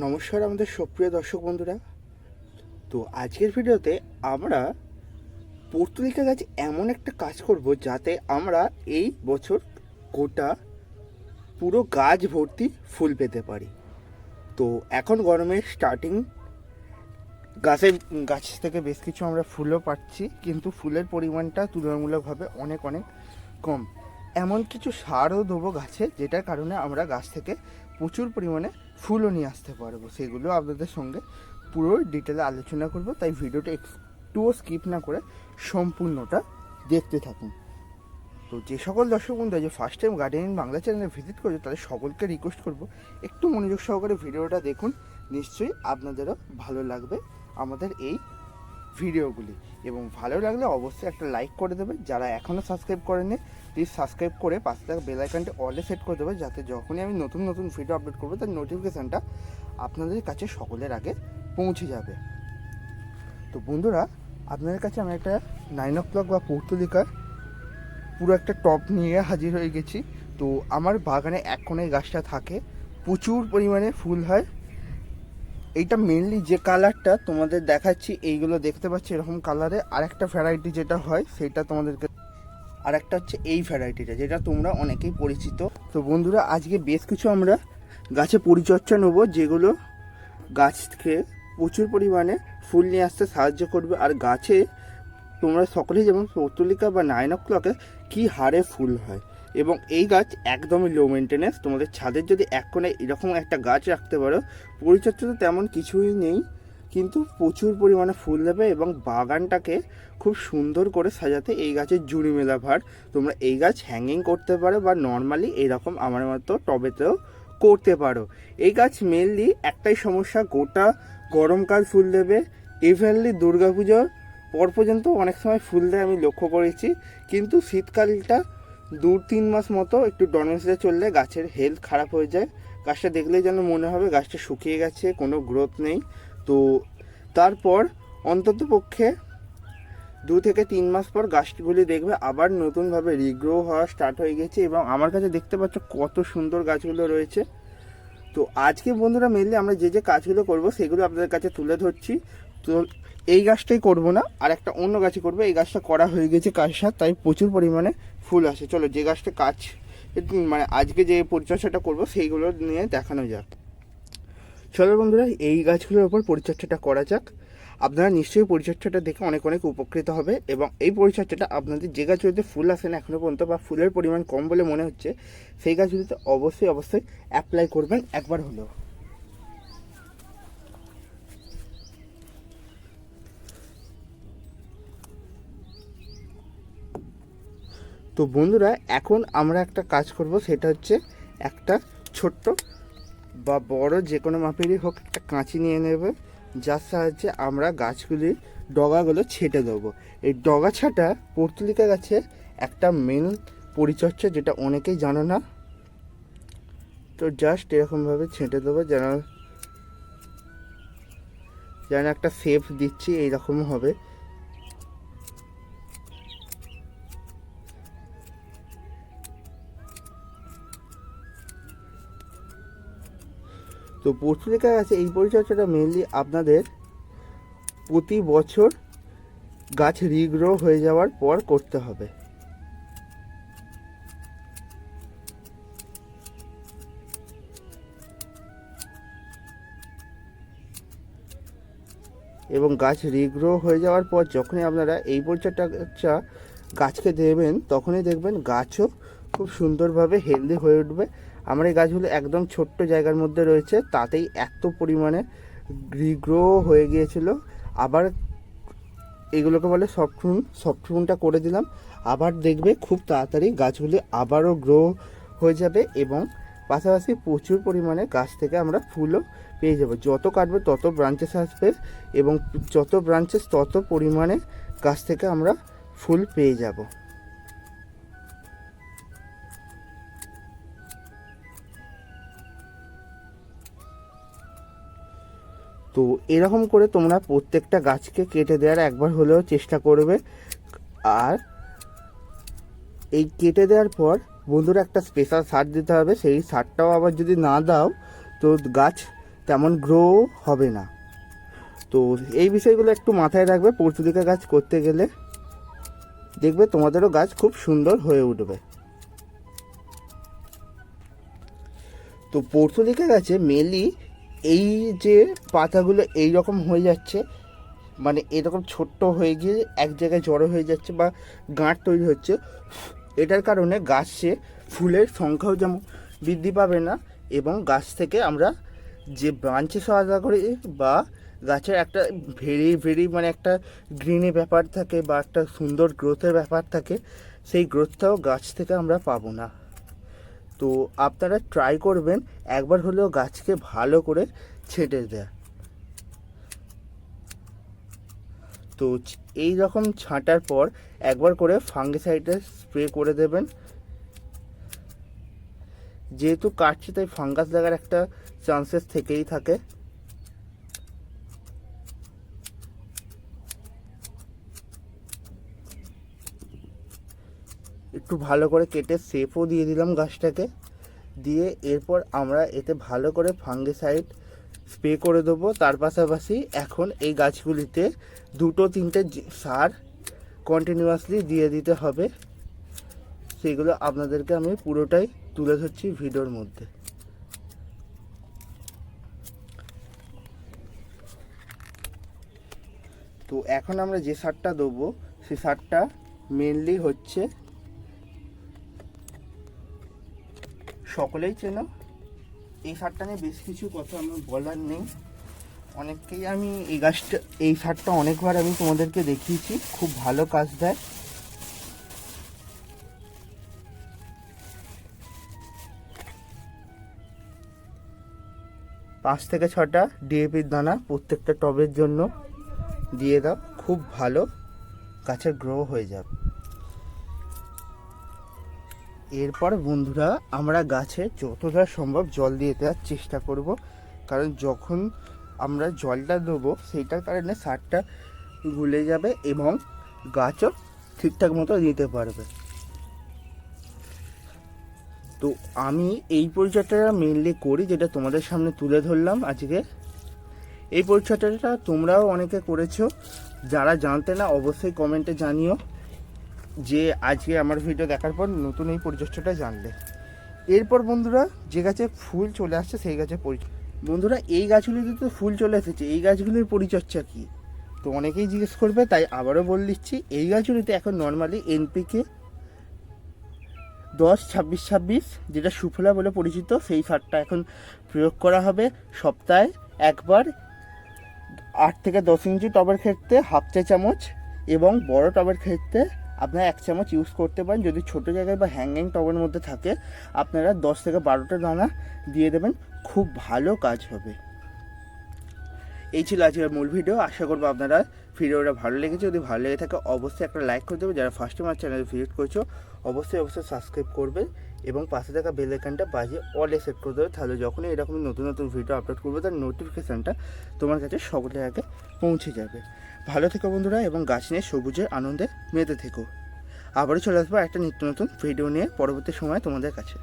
নমস্কার আমাদের সুপ্রিয় দর্শক বন্ধুরা। তো আজকের ভিডিওতে আমরা পর্তুলিকা গাছ এমন একটা কাজ করব যাতে আমরা এই বছর গোটা পুরো গাছ ভর্তি ফুল পেতে পারি। তো এখন গরমের স্টার্টিং গাছে, গাছ থেকে বেশ কিছু আমরা ফুলও পাচ্ছি, কিন্তু ফুলের পরিমাণটা তুলনামূলকভাবে অনেক অনেক কম। এমন কিছু সারও দেবো গাছে, যেটার কারণে আমরা গাছ থেকে প্রচুর পরিমাণে ফুলও নিয়ে আসতে পারব সেগুলো আপনাদের সঙ্গে পুরো ডিটেলে আলোচনা করব। তাই ভিডিওটা একটুও স্কিপ না করে সম্পূর্ণটা দেখতে থাকুন। তো যে সকল দর্শক বন্ধু যে ফার্স্ট টাইম গার্ডেনিং বাংলা চ্যানেলে ভিজিট করছে, তাদের সকলকে রিকোয়েস্ট করব একটু মনোযোগ সহকারে ভিডিওটা দেখুন। নিশ্চয়ই আপনাদেরও ভালো লাগবে। আমাদের এই ভিডিওগুলি। এবং ভালো লাগলে অবশ্যই একটা লাইক করে দেবে। যারা এখনও সাবস্ক্রাইব করেনি প্লিজ সাবস্ক্রাইব করে পাশে থাকা বেল আইকনটি অলে সেট করে দেবে, যাতে যখনই আমি নতুন নতুন ভিডিও আপলোড করব, তার নোটিফিকেশানটা আপনাদের কাছে সকলের আগে পৌঁছে যাবে। তো বন্ধুরা, আপনাদের কাছে আমি একটা নাইন ও ক্লক বা পর্তুলিকার পুরো একটা টপ নিয়ে হাজির হয়ে গেছি। তো আমার বাগানে এক কোণে গাছটা থাকে। প্রচুর পরিমাণে ফুল হয়। এইটা মেনলি যে কালারটা তোমাদের দেখাচ্ছি, এইগুলো দেখতে পাচ্ছি এরকম কালারে আরেকটা ভ্যারাইটি যেটা হয় সেটা তোমাদেরকে আর একটা হচ্ছে এই ভ্যারাইটিটা যেটা তোমরা অনেকেই পরিচিত। তো বন্ধুরা, আজকে বেশ কিছু আমরা গাছে পরিচর্যা নেব, যেগুলো গাছকে প্রচুর পরিমাণে ফুল নিয়ে আসতে সাহায্য করবে। আর গাছে তোমরা সকলেই যেমন পর্তুলিকা বা নাইন ও ক্লকে কী হারে ফুল হয়। এবং এই গাছ একদমই লো মেনটেনেন্স তোমাদের ছাদের যদি এক এরকম একটা গাছ রাখতে পারো, পরিচর্যা তো তেমন কিছুই নেই, কিন্তু প্রচুর পরিমাণে ফুল দেবে এবং বাগানটাকে খুব সুন্দর করে সাজাতে এই গাছের জুড়ি মেলা ভার। তোমরা এই গাছ হ্যাঙ্গিং করতে পারো বা নর্মালি এইরকম আমার মতো টবেতেও করতে পারো। এই গাছ মেনলি একটাই সমস্যা, গোটা গরমকাল ফুল দেবে। ইভেনলি দুর্গাপুজোর পর পর্যন্ত অনেক সময় ফুল দেয় আমি লক্ষ্য করেছি, কিন্তু শীতকালটা দু, তিন মাস মতো একটু ডরমেন্সিতে চললে গাছের হেলথ খারাপ হয়ে যায়। গাছটা দেখলেই যেন মনে হবে গাছটা শুকিয়ে গেছে, কোনো গ্রোথ নেই। তো তারপর অন্তত পক্ষে দু থেকে তিন মাস পর গাছগুলি দেখবে আবার নতুনভাবে রিগ্রো হওয়া স্টার্ট হয়ে গেছে এবং আমার কাছে দেখতে পাচ্ছ কত সুন্দর গাছগুলো রয়েছে। তো আজকে বন্ধুরা মেনলি আমরা যে যে কাজগুলো করব সেগুলো আপনাদের কাছে তুলে ধরছি। তো এই গাছটাই করব না আর একটা অন্য গাছই করব। এই গাছটা করা হয়ে গেছে কাজসার তাই প্রচুর পরিমাণে ফুল আসে। চলো যে গাছটা কাজ মানে আজকে যে পরিচর্যাটা করব, সেইগুলো নিয়ে দেখানো যাক। চলো বন্ধুরা, এই গাছগুলোর ওপর পরিচর্যাটা করা যাক। আপনারা নিশ্চয়ই পরিচর্যাটা দেখে অনেক অনেক উপকৃত হবে এবং এই পরিচর্যাটা আপনাদের যে গাছগুলোতে ফুল আসে না এখনও পর্যন্ত বা ফুলের পরিমাণ কম বলে মনে হচ্ছে, সেই গাছগুলিতে অবশ্যই অবশ্যই অ্যাপ্লাই করবেন একবার হলেও। তো বন্ধুরা, এখন আমরা একটা কাজ করব, সেটা হচ্ছে একটা ছোট্ট বা বড় যে কোনো মাপেরই হোক একটা কাঁচি নিয়ে নেবে, যার সাহায্যে আমরা গাছগুলির ডগাগুলো ছেটে দেবো। এই ডগা ছাটা পর্তুলিকা গাছে একটা মেন পরিচর্যা, যেটা অনেকেই জানো না। তো জাস্ট এরকমভাবে ছেঁটে দেবো, যেন যেন একটা শেপ দিচ্ছি, এইরকম হবে। পর্তুলিকা গাছে এই পরিচর্যাটা মেনলি আপনাদের প্রতি বছর গাছ রিগ্রো হয়ে যাওয়ার পর করতে হবে। এবং গাছ রিগ্রো হয়ে যাওয়ার পর যখনই আপনারা এই পরিচর্যাটা গাছকে দেবেন, তখনই দেখবেন গাছও খুব সুন্দরভাবে হেলদি হয়ে উঠবে। আমার এই গাছগুলো একদম ছোট্ট জায়গার মধ্যে রয়েছে, তাতেই এত পরিমাণে রিগ্রো হয়ে গিয়েছিল। আবার এগুলোকে বলে সফট সফটফুন সফটফুনটা করে দিলাম। আবার দেখবে খুব তাড়াতাড়ি গাছগুলি আবারও গ্রো হয়ে যাবে এবং পাশাপাশি প্রচুর পরিমাণে গাছ থেকে আমরা ফুলও পেয়ে যাব। যত কাটবে তত ব্রাঞ্চেস আসবে এবং যত ব্রাঞ্চেস তত পরিমাণে গাছ থেকে আমরা ফুল পেয়ে যাব। তো এরকম করে তোমরা প্রত্যেকটা গাছকে কেটে দেওয়ার একবার হলেও চেষ্টা করবে। আর এই কেটে দেওয়ার পর বন্ধুরা একটা স্পেশাল সার দিতে হবে, সেই সারটাও আবার যদি না দাও, তো গাছ তেমন গ্রো হবে না। তো এই বিষয়গুলো একটু মাথায় রাখবে পর্তুলিকা গাছ করতে গেলে। দেখবে তোমাদেরও গাছ খুব সুন্দর হয়ে উঠবে। তো পর্তুলিকা গাছে মেনলি এই যে পাতাগুলো এই রকম হয়ে যাচ্ছে মানে এরকম ছোট্ট হয়ে গিয়ে এক জায়গায় জড়ো হয়ে যাচ্ছে বা গাঁট তৈরি হচ্ছে, এটার কারণে গাছে ফুলের সংখ্যাও যেমন বৃদ্ধি পাবে না এবং গাছ থেকে আমরা যে ব্রাঞ্চে সহায়তা করি বা গাছের একটা ভেরি ভেরি মানে একটা গ্রিনে ব্যাপার থাকে বা একটা সুন্দর গ্রোথের ব্যাপার থাকে, সেই গ্রোথটাও গাছ থেকে আমরা পাবো না। তো আপনারা ট্রাই করবেন, একবার হলেও গাছকে ভালো করে ছেঁটে দেয়া। তো এই রকম ছাঁটার পর একবার করে ফাঙ্গিসাইডে স্প্রে করে দেবেন। যেহেতু কাটছে, তাই ফাঙ্গাস লাগার একটা চান্সেস থেকেই থাকে। একটু ভালো করে কেটে শেপও দিয়ে দিলাম গাছটাকে। দিয়ে এরপর আমরা এতে ভালো করে ফাঙ্গিসাইড স্প্রে করে দেবো। তার পাশাপাশি এখন এই গাছগুলিতে দুটো তিনটে সার কন্টিনিউয়াসলি দিয়ে দিতে হবে। সেগুলো আপনাদেরকে আমি পুরোটাই তুলে ধরছি ভিডিওর মধ্যে। তো এখন আমরা যে সারটা দেবো সেই সারটা মেনলি হচ্ছে সকলেই চেনো। এই সারটা নিয়ে বেশ কিছু কথা আমার বলার নেই। অনেককেই আমি এই গাছটা, এই সারটা অনেকবার আমি তোমাদেরকে দেখিয়েছি। খুব ভালো কাজ দেয়। পাঁচ থেকে ছটা ডিএপির দানা প্রত্যেকটা টবের জন্য দিয়ে দাও। খুব ভালো। গাছের গ্রো হয়ে যাবে। এরপর বন্ধুরা, আমরা গাছে যতটা সম্ভব জল দিয়ে দেওয়ার চেষ্টা করব। কারণ যখন আমরা জলটা দেবো, সেইটার কারণে সারটা গুলে যাবে এবং গাছও ঠিকঠাক মতো দিতে পারবে। তো আমি এই পরিচর্যাটা মেনলি করি, যেটা তোমাদের সামনে তুলে ধরলাম আজকে। এই পরিচর্যাটা তোমরাও অনেকে করেছ। যারা জানতে না, অবশ্যই কমেন্টে জানিও। যে আজকে আমার ভিডিও দেখার পর নতুন এই পরিচর্যাটা জানলে। এরপর বন্ধুরা, যে গাছে ফুল চলে আসছে, সেই গাছে বন্ধুরা, এই গাছগুলিতে তো ফুল চলে এসেছে, এই গাছগুলির পরিচর্যা কী? তো অনেকেই জিজ্ঞেস করবে, তাই আবারও বলে দিচ্ছি, এই গাছগুলিতে এখন নর্মালি এনপিকে দশ, ছাব্বিশ ছাব্বিশ, যেটা সুফলা বলে পরিচিত, সেই সারটা এখন প্রয়োগ করা হবে সপ্তাহে একবার, আট থেকে দশ ইঞ্চি টবের ক্ষেত্রে, হাফ চা চামচ এবং বড় টবের ক্ষেত্রে আপনারা এক চামচ ইউজ করতে পারেন। যদি ছোট জায়গায় বা হ্যাঙ্গিং টবের মধ্যে থাকে, আপনারা দশ থেকে বারোটা দানা দিয়ে দেবেন। খুব ভালো কাজ হবে। এই ছিল আজকের মূল ভিডিও আশা করব আপনারা ভিডিওটা ভালো লেগেছে। যদি ভালো লেগে থাকে, অবশ্যই একটা লাইক করে দেবে। যারা ফার্স্ট টাইম আমার চ্যানেল ভিজিট করছ, অবশ্যই অবশ্যই সাবস্ক্রাইব করবে। এবং পাশে থাকা বেল আইকনটা বাজিয়ে অলে সেট করে দেবে। তাহলে যখনই এরকম নতুন নতুন ভিডিও আপলোড করবে, তার নোটিফিকেশানটা তোমার কাছে সকলের আগে পৌঁছে যাবে। ভালো থেকো বন্ধুরা এবং গাছ নিয়ে সবুজের আনন্দে মেতে থেকো। আবারও চলে আসব একটা নিত্য নতুন ভিডিও নিয়ে পরবর্তী সময় তোমাদের কাছে।